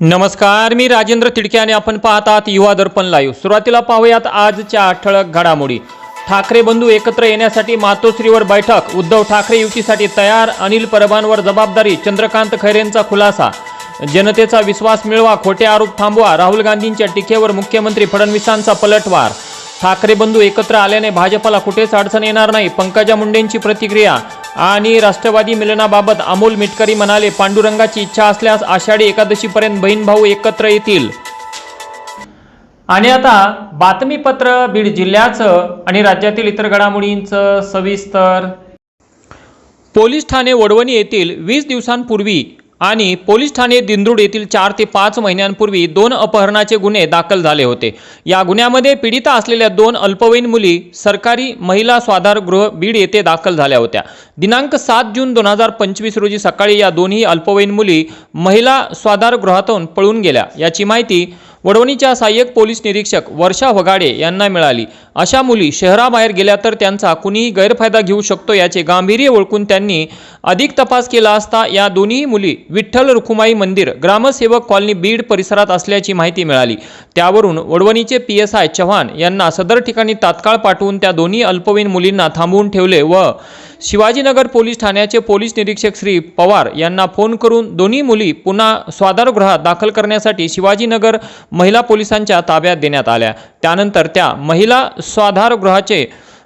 नमस्कार मी राजेंद्र तिडके आणि आपण पाहत आहात युवा दर्पण लाईव्ह सुरुवातीला पाहूयात आजच्या ठळक घडामोडी. ठाकरे बंधू एकत्र येण्यासाठी मातोश्रीवर बैठक. उद्धव ठाकरे युतीसाठी तयार अनिल परबांवर जबाबदारी चंद्रकांत खैरेंचा खुलासा. जनतेचा विश्वास मिळवा खोटे आरोप थांबवा राहुल गांधींच्या टीकेवर मुख्यमंत्री फडणवीसांचा पलटवार. ठाकरे बंधू एकत्र आल्याने भाजपला कुठेच अडचण येणार नाही. पंकजा मुंडेंची प्रतिक्रिया. आणि राष्ट्रवादी मिलनाबाबत अमोल मिटकरी म्हणाले पांडुरंगाची इच्छा असल्यास आषाढी एकादशीपर्यंत बहीण भाऊ एकत्र येतील. आणि आता बातमीपत्र बीड जिल्ह्याचं आणि राज्यातील इतर घडामोडींचं सविस्तर. पोलीस ठाणे वडवणी येथील वीस दिवसांपूर्वी आणि पोलीस ठाणे दिंदूड येथील चार ते पाच महिन्यांपूर्वी दोन अपहरणाचे गुन्हे दाखल झाले होते. या गुन्ह्यामध्ये पीडिता असलेल्या दोन अल्पवयीन मुली सरकारी महिला स्वाधारगृह बीड येथे दाखल झाल्या होत्या. दिनांक सात जून दोन हजार पंचवीस रोजी सकाळी या दोन्ही अल्पवयीन मुली महिला स्वाधारगृहातून पळून गेल्या. याची माहिती वडवणीच्या सहाय्यक पोलीस निरीक्षक वर्षा वगाडे यांना मिळाली. अशा मुली शहराबाहेर गेल्या तर त्यांचा कुणीही गैरफायदा घेऊ शकतो याचे गांभीर्य ओळखून त्यांनी अधिक तपास केला असता या दोन्ही मुली विठ्ठल रुखुमाई मंदिर ग्रामसेवक कॉलनी बीड परिसरात असल्याची माहिती मिळाली. त्यावरून वडवणीचे पी एस आय चव्हाण यांना सदर ठिकाणी तात्काळ पाठवून त्या दोन्ही अल्पवयीन मुलींना थांबवून ठेवले व शिवाजीनगर पोलीस ठाण्याचे पोलीस निरीक्षक श्री पवार यांना फोन करून दोन्ही मुली पुन्हा स्वादारगृहात दाखल करण्यासाठी शिवाजीनगर महिला पोलिसांच्या ताब्यात देण्यात आल्या. त्यानंतर त्या महिला स्वाधारगृहाचे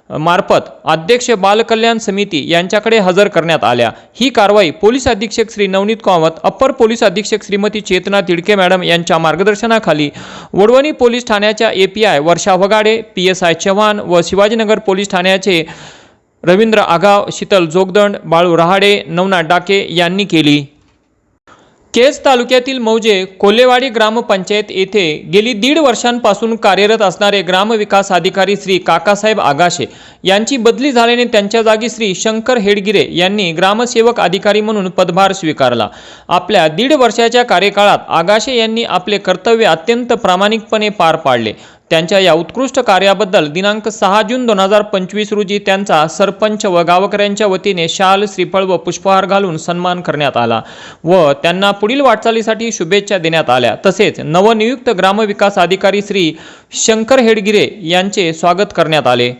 मार्फत अध्यक्ष बालकल्याण समिती यांच्याकडे हजर करण्यात आल्या. ही कारवाई पोलीस अधीक्षक श्री नवनीत कामत अप्पर पोलीस अधीक्षक श्रीमती चेतना तिडके मॅडम यांच्या मार्गदर्शनाखाली वडवणी पोलीस ठाण्याच्या A P I Varsha Wagade P S I Chavan व शिवाजीनगर पोलीस ठाण्याचे रवींद्र आगाव शीतल जोगदंड बाळू रहाडे नवनाथ डाके यांनी केली. केज तालुक्यातील मौजे कोल्हेवाडी ग्रामपंचायत येथे गेली दीड वर्षांपासून कार्यरत असणारे ग्रामविकास अधिकारी श्री काकासाहेब आगाशे यांची बदली झाल्याने त्यांच्या जागी श्री शंकर हेडगिरे यांनी ग्रामसेवक अधिकारी म्हणून पदभार स्वीकारला. आपल्या दीड वर्षाच्या कार्यकाळात आगाशे यांनी आपले कर्तव्य अत्यंत प्रामाणिकपणे पार पाडले. त्यांच्या या उत्कृष्ट कार्याबद्दल दिनांक सहा जून दोन हजार पंचवीस रोजी त्यांचा सरपंच व गावकऱ्यांच्या वतीने शाल श्रीफळ व पुष्पहार घालून सन्मान करण्यात आला व त्यांना पुढील वाटचालीसाठी शुभेच्छा देण्यात आल्या. तसेच नवनियुक्त ग्रामविकास अधिकारी श्री शंकर हेडगिरे यांचे स्वागत करण्यात आले.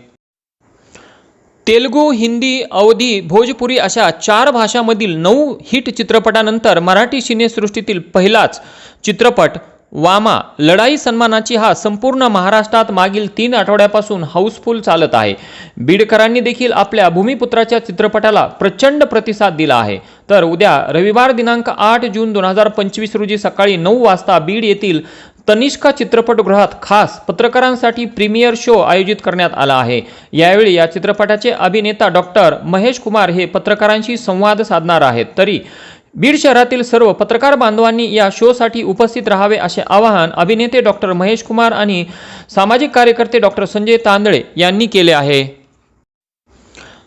तेलुगू हिंदी अवधी भोजपुरी अशा चार भाषांमधील नऊ हिट चित्रपटानंतर मराठी सिनेसृष्टीतील पहिलाच चित्रपट वामा लढाई सन्मानाची हा संपूर्ण महाराष्ट्रात मागील तीन आठवड्यापासून हाऊसफुल चालत आहे. बीडकरांनी देखील आपल्या भूमिपुत्राच्या चित्रपटाला प्रचंड प्रतिसाद दिला आहे. तर उद्या रविवार दिनांक आठ जून दोन हजार पंचवीस रोजी सकाळी नऊ वाजता बीड येथील तनिष्का चित्रपटगृहात खास पत्रकारांसाठी प्रीमियर शो आयोजित करण्यात आला आहे. यावेळी या चित्रपटाचे अभिनेता डॉक्टर महेश कुमार हे पत्रकारांशी संवाद साधणार आहेत. तरी बीड शहरातील सर्व पत्रकार बांधवांनी या शोसाठी उपस्थित राहावे असे आवाहन अभिनेते डॉक्टर महेश कुमार आणि सामाजिक कार्यकर्ते डॉक्टर संजय तांदळे यांनी केले आहे.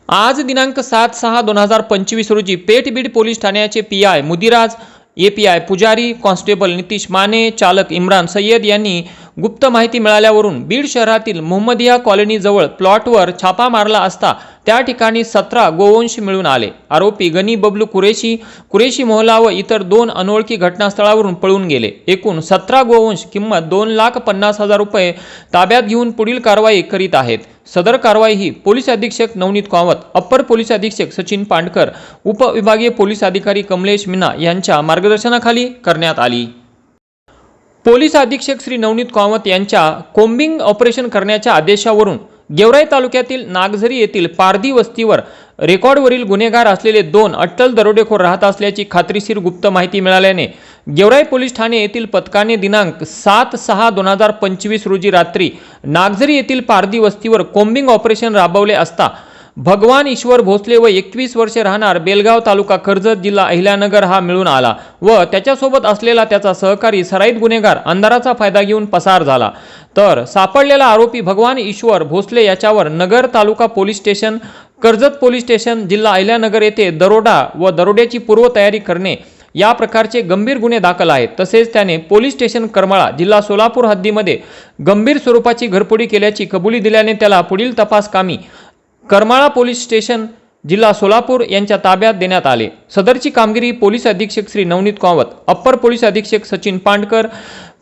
आज दिनांक सात सहा दोन हजार पंचवीस रोजी पेठ बीड पोलीस ठाण्याचे P I Mudiraj A P I Pujari constable Nitish Mane चालक इम्रान सय्यद यांनी गुप्त माहिती मिळाल्यावरून बीड शहरातील मोहम्मदिया कॉलनीजवळ प्लॉटवर छापा मारला असता त्या ठिकाणी सतरा गोवंश मिळून आले. आरोपी गनी बबलू कुरेशी कुरेशी मोहला व इतर दोन अनोळखी घटनास्थळावरून पळून गेले. एकूण सतरा गोवंश किंमत दोन लाख पन्नास हजार रुपये ताब्यात घेऊन पुढील कारवाई करीत आहेत. सदर कारवाई ही पोलीस अधीक्षक नवनीत कामत अप्पर पोलीस अधीक्षक सचिन पांडकर उपविभागीय पोलीस अधिकारी कमलेश मीना यांच्या मार्गदर्शनाखाली करण्यात आली. पोलीस अधीक्षक श्री नवनीत कामत यांच्या कोम्बिंग ऑपरेशन करण्याच्या आदेशावरून गेवराई तालुक्यातील नागझरी येथील पारधी वस्तीवर रेकॉर्डवरील गुन्हेगार असलेले दोन अट्टल दरोडेखोर राहत असल्याची खात्रीशीर गुप्त माहिती मिळाल्याने गेवराई पोलीस ठाणे येथील पथकाने दिनांक सात सहा दोन हजार पंचवीस रोजी रात्री नागझरी येथील पारधी वस्तीवर कोम्बिंग ऑपरेशन राबवले असता भगवान ईश्वर भोसले व एकवीस वर्षे राहणार बेलगाव तालुका कर्जत जिल्हा अहिल्यानगर हा मिळून आला व त्याच्यासोबत असलेला त्याचा सहकारी सराईत गुन्हेगार अंधाराचा फायदा घेऊन पसार झाला. तर सापडलेला आरोपी भगवान ईश्वर भोसले याच्यावर Nagar taluka police station Karjat police station जिल्हा अहिल्यानगर येथे दरोडा व दरोड्याची पूर्वतयारी करणे या प्रकारचे गंभीर गुन्हे दाखल आहेत. तसेच त्याने पोलीस स्टेशन करमाळा जिल्हा सोलापूर हद्दीमध्ये गंभीर स्वरूपाची घरफोडी केल्याची कबुली दिल्याने त्याला पुढील तपास कामी करमाळा पोलीस स्टेशन जिल्हा सोलापूर यांच्या ताब्यात देण्यात आले. सदरची कामगिरी पोलीस अधीक्षक श्री नवनीत कावत अप्पर पोलीस अधीक्षक सचिन पांडकर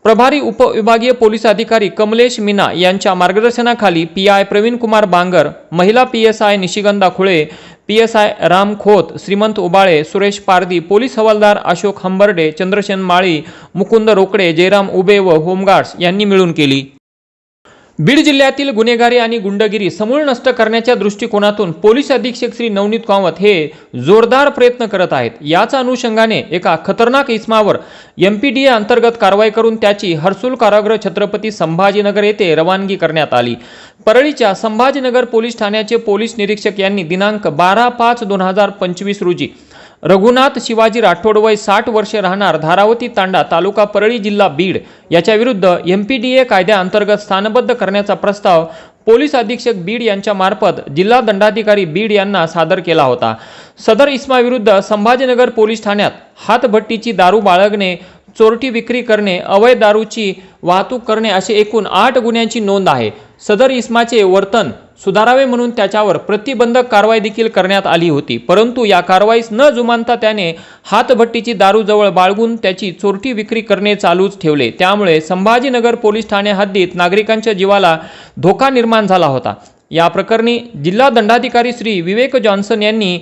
प्रभारी उपविभागीय पोलीस अधिकारी कमलेश मीना यांच्या मार्गदर्शनाखाली पी आय प्रवीण कुमार बांगर महिला P S I Nishigandha Khule P S I Ram Khot Shrimant Ubale Suresh Pardi police हवालदार अशोक हंबर्डे चंद्रशेन माळी मुकुंद रोकडे जयराम उबे व होमगार्ड्स यांनी मिळून केली. बीड जिल्ह्यातील गुन्हेगारी आणि गुंडगिरी समूळ नष्ट करण्याच्या दृष्टिकोनातून पोलीस अधीक्षक श्री नवनीत कामत हे जोरदार प्रयत्न करत आहेत. याच अनुषंगाने एका खतरनाक इस्मावर एम पी डी ए अंतर्गत कारवाई करून त्याची हर्सुल कारागृह छत्रपती संभाजीनगर येथे रवानगी करण्यात आली. परळीच्या संभाजीनगर पोलीस ठाण्याचे पोलीस निरीक्षक यांनी दिनांक बारा पाच दोन हजार पंचवीस रोजी रघुनाथ शिवाजी राठोड वय साठ वर्षे राहणार धारावती तांडा तालुका परळी जिल्हा बीड याच्याविरुद्ध एम पी डी ए कायद्याअंतर्गत स्थानबद्ध करण्याचा प्रस्ताव पोलीस अधीक्षक बीड यांच्या मार्फत जिल्हा दंडाधिकारी बीड यांना सादर केला होता. सदर इस्माविरुद्ध संभाजीनगर पोलीस ठाण्यात हातभट्टीची दारू बाळगणे चोरटी विक्री करणे अवैध दारूची वाहतूक करणे असे एकूण आठ गुन्ह्यांची नोंद आहे. सदर इस्माचे वर्तन सुधारावे म्हणून त्याच्यावर प्रतिबंधक कारवाई देखील करण्यात आली होती. परंतु या कारवाईस न जुमानता त्याने हातभट्टीची दारूजवळ बाळगून त्याची चोरटी विक्री करणे चालूच ठेवले. त्यामुळे संभाजीनगर पोलीस ठाणे हद्दीत नागरिकांच्या जीवाला धोका निर्माण झाला होता. या प्रकरणी जिल्हा दंडाधिकारी श्री विवेक जॉन्सन यांनी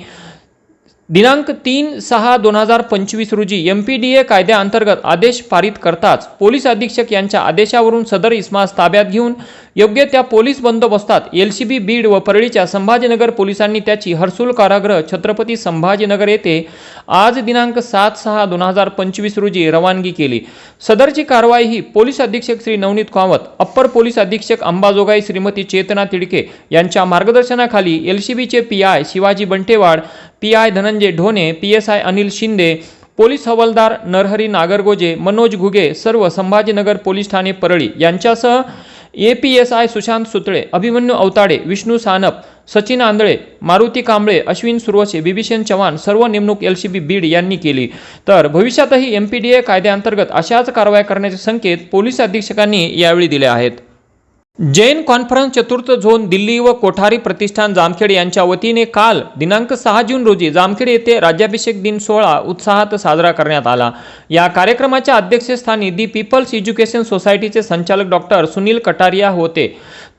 दिनांक तीन सहा दोन हजार पंचवीस रोजी एम पी डी ए कायद्याअंतर्गत आदेश पारित करताच पोलीस अधीक्षक यांच्या आदेशावरून सदर इस्मास ताब्यात घेऊन योग्य त्या पोलीस बंदोबस्तात एल सी बी बीड व परळीच्या संभाजीनगर पोलिसांनी त्याची हर्सुल कारागृह छत्रपती संभाजीनगर येथे आज दिनांक सात सहा दोन हजार पंचवीस रोजी रवानगी केली. सदरची कारवाई ही पोलीस अधीक्षक श्री नवनीत कामत अप्पर पोलीस अधीक्षक अंबाजोगाई श्रीमती चेतना तिडके यांच्या मार्गदर्शनाखाली एल सी बीचे P I Shivaji Bantewad P I Dhananjay Dhone P S I Anil Shinde police हवालदार नरहरी नागरगोजे मनोज घुगे सर्व संभाजीनगर पोलीस ठाणे परळी यांच्यासह A P S I Sushant Sutale Abhimanyu Avtade Vishnu Sanap Sachin Andhale Maruti Kamble Ashwin Suravase Bibhishan Chavan सर्व नेमणूक L C B Beed यांनी केली. तर भविष्यातही एम पी डी ए कायद्याअंतर्गत अशाच कारवाया करण्याचे संकेत पोलीस अधीक्षकांनी यावेळी दिले आहेत. जैन कॉन्फरन्स चतुर्थ झोन दिल्ली व कोठारी प्रतिष्ठान जामखेड यांच्या वतीने काल दिनांक सहा जून रोजी जामखेड येथे राज्याभिषेक दिन सोहळा उत्साहात साजरा करण्यात आला. या कार्यक्रमाच्या अध्यक्षस्थानी दी पीपल्स एज्युकेशन सोसायटीचे संचालक डॉक्टर सुनील कटारिया होते.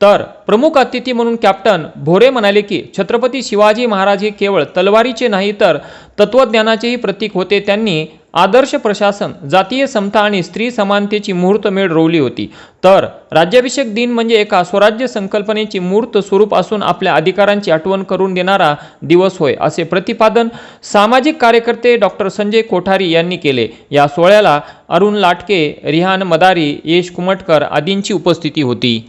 तर प्रमुख अतिथी म्हणून कॅप्टन भोरे म्हणाले की छत्रपती शिवाजी महाराज हे केवळ तलवारीचे नाही तर तत्वज्ञानाचेही प्रतीक होते त्यांनी आदर्श प्रशासन जातीय समता आणि स्त्री समानतेची मुहूर्तमेढ रोवली होती. तर राज्याभिषेक दिन म्हणजे एका स्वराज्य संकल्पनेची मूर्त स्वरूप असून आपल्या अधिकारांची आठवण करून देणारा दिवस होय असे प्रतिपादन सामाजिक कार्यकर्ते डॉक्टर संजय कोठारी यांनी केले. या सोहळ्याला अरुण लाटके रिहान मदारी येश कुमटकर आदींची उपस्थिती होती.